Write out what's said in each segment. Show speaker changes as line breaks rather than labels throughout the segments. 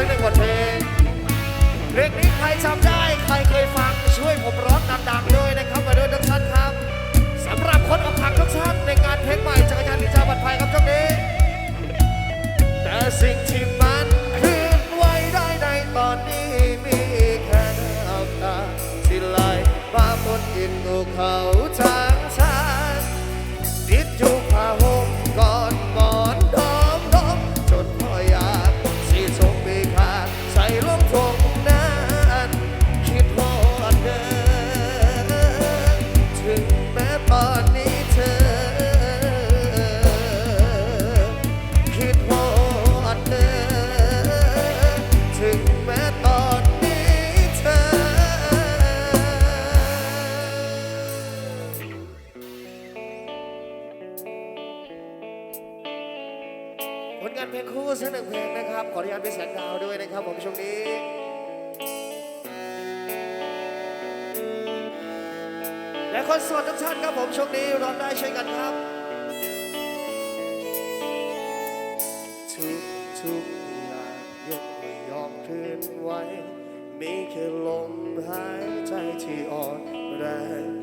ซึ่งบทเพลงเพลงนี้ใครจำได้ใครเคยฟังช่วยผมร้องดังๆด้วยนะครับมาด้วยทุกท่านครับสำหรับคนออกผักทุกท่านในงานเพลงใหม่จักรยานนิจาบัตรภัยครับช่วง ผลงานเพลงคู่สักหนึ่งเพลงนะครับ ขออนุญาตพี่แสงดาวด้วยนะครับผมช่วงนี้และคนสวดทุกท่านครับผมช่วงนี้ร้องได้เช่นกันครับทุกทุกอย่างยกไม่ยอมคืนไหวมีแค่ลมหายใจที่อ่อนแรง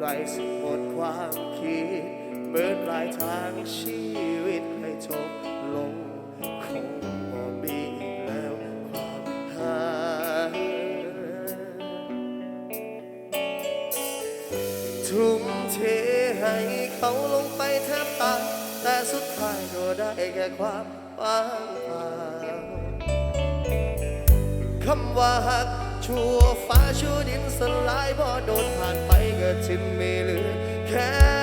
ไรสุดมดความคิดเบิดปลายทางชีวิตให้จบลงคงบ่มีแล้วความหายทุ่มเทให้เขาลงไปแทบตายแต่สุดท้ายก็ได้แค่ความว่างเปล่าคำว่าหัก ชั่วฟ้าชั่วดินสลายบ่โดนผ่านไปก็ทิ่มไม่เหลือแค่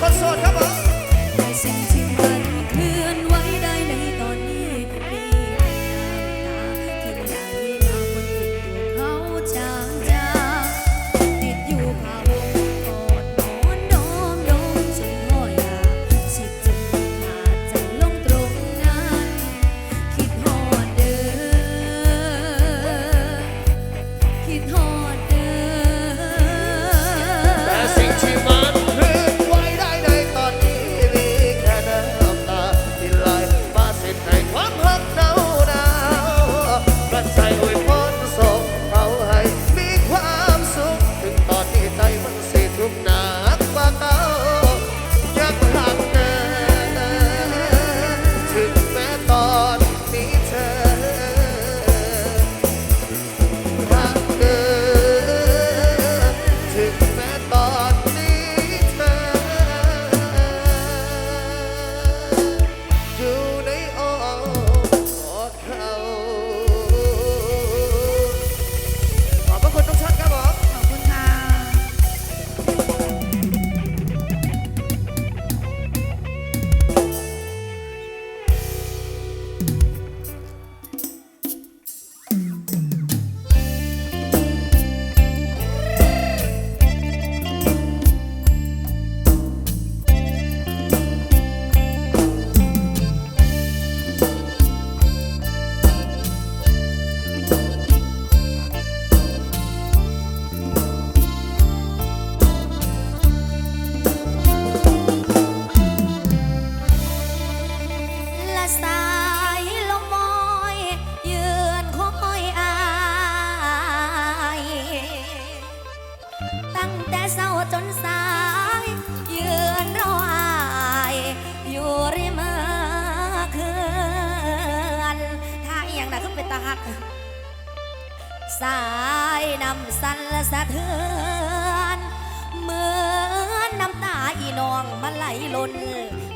คนโส
ด
ครับผม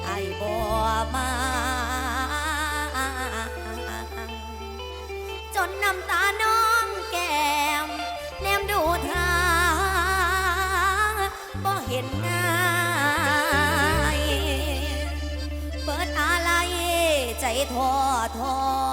ไอายบ่มาจนน้ำตาน้องแก้มแนมดูทางบ่เห็นง่ายเปิดอะไรใจทอทอ